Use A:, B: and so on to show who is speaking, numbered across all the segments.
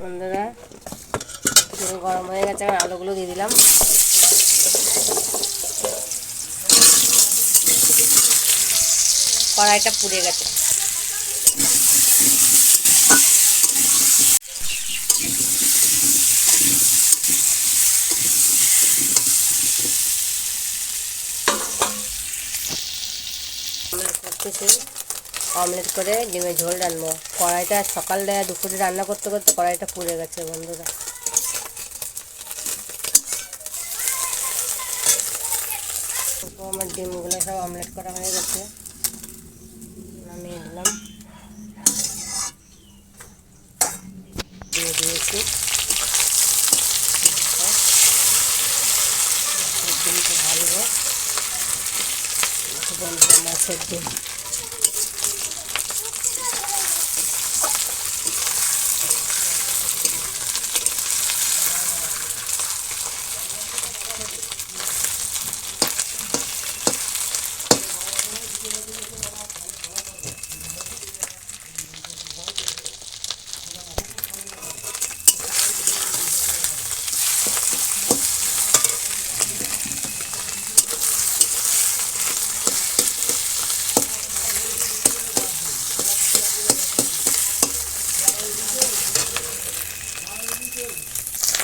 A: বন্ধুরা গরম হয়ে গেছে আমি আলুগুলো দিয়ে দিলাম। কড়াইটা পুড়ে গেছে। অমলেট করতেছি অমলেট করে ডিমের ঝোল রান্না কড়াইটা সকাল সকালবেলা দুপুরে রান্না করতে করতে কড়াইটা পুড়ে গেছে, বন্ধুরা। আমার ডিমগুলো সব অমলেট করা হয়ে গেছে। নামিয়ে দিলাম দিয়ে দিয়েছি। ডিমটা ভাজবো। বন্ধুরা, মাছের ডিম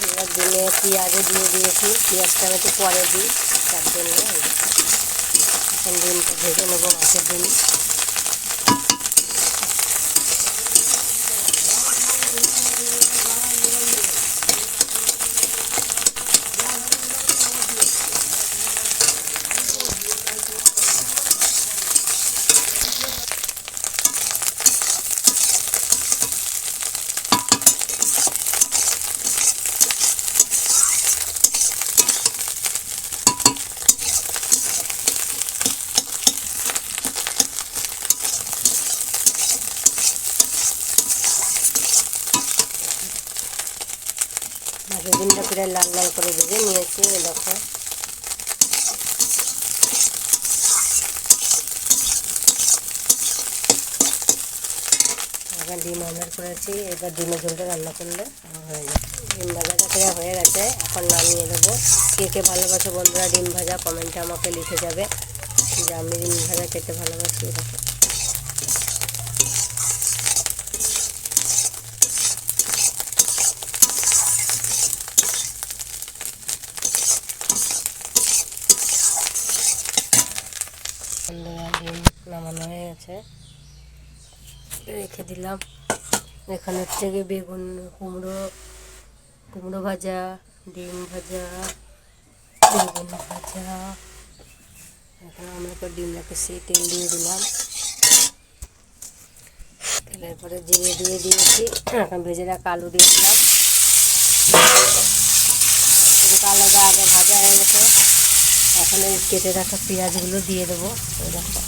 A: এবার ডিমে পেঁয়াজও দিয়ে দিয়েছি, পেঁয়াজটা একটু পরে দিই, তার জন্য এখন ডিমটা ভেজে নেব মাছের ডিম ডিমটা প্রায় লাল লাল করে ভেজে নিয়েছি দেখো। এবার ডিম অমলেট করেছি, এবার ডিমের ঝোলটা রান্না করলে হয়ে যাবে। ডিম ভাজাটা প্রায় হয়ে গেছে, এখন নামিয়ে দেবো। কে কে ভালোবাসে বন্ধুরা, ডিম ভাজা কমেন্টে আমাকে লিখে যাবে যে আমি ডিম ভাজা খেতে ভালোবাসি এই দেখো বন্ধুরা ডিম গেছে রেখে দিলাম। এখানে হচ্ছে বেগুন, কুমড়ো কুমড়ো ভাজা, ডিম ভাজা, বেগুন ভাজা। এখানে আমরা তো ডিম রেখেছি তেল দিয়ে দিলাম। তেলের পরে জিরে দিয়ে দিয়েছি। এখন ভেজে রাখা আলু দিয়ে দিলাম। আলাদা আগে ভাজা হয়ে গেছে। এখন এই কেটে রাখা পেঁয়াজগুলো দিয়ে দেবো। ওই দেখো।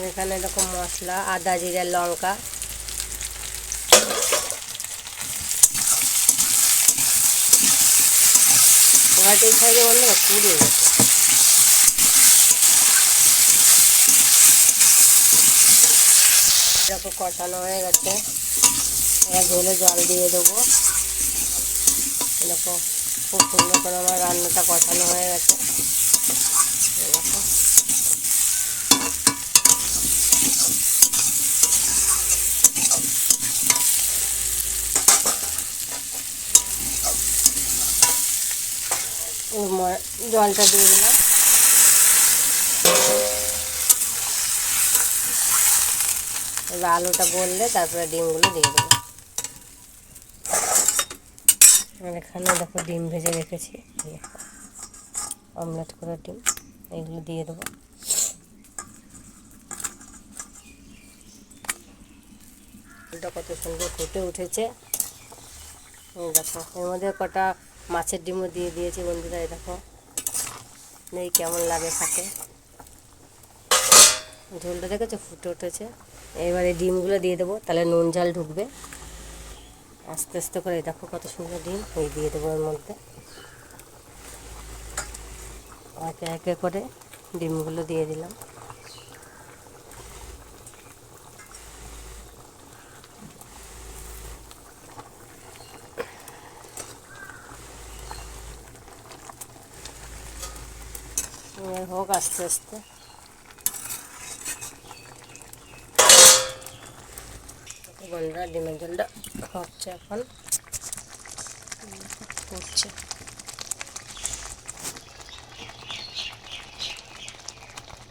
A: এখানে এরকম মশলা, আদা, জিরা, লঙ্কা। এরকম কষানো হয়ে গেছে। ঝোলে জল দিয়ে দেবো। এরকম খুব সুন্দর করে আমার রান্নাটা কষানো হয়ে গেছে এরকম এই ম- জলটা দিয়ে দিলাম। এবার আলুটা বললে তারপরে ডিমগুলো দিয়ে দেবো এখানে দেখো ডিম ভেজে রেখেছি। অমলেট করা ডিম, এগুলো দিয়ে দেবো। কত সুন্দর ফুটে উঠেছে। দেখো, এর মধ্যে কটা মাছের ডিমও দিয়ে দিয়েছি বন্ধুরা, এই দেখো। নেই কেমন লাগে খাতে। ঝোলটা দেখেছ? ফুটে উঠেছে। এবারে ডিমগুলো দিয়ে দেবো, তাহলে নুন ঝাল ঢুকবে। আস্তে আস্তে করে দেখো কত সুন্দর ডিম। এই দিয়ে দেবো এর মধ্যে। একে একে করে ডিমগুলো দিয়ে দিলাম। এবার হোক আস্তে আস্তে। বন্ধুরা ডিমের জলটা হচ্ছে এখন। করছে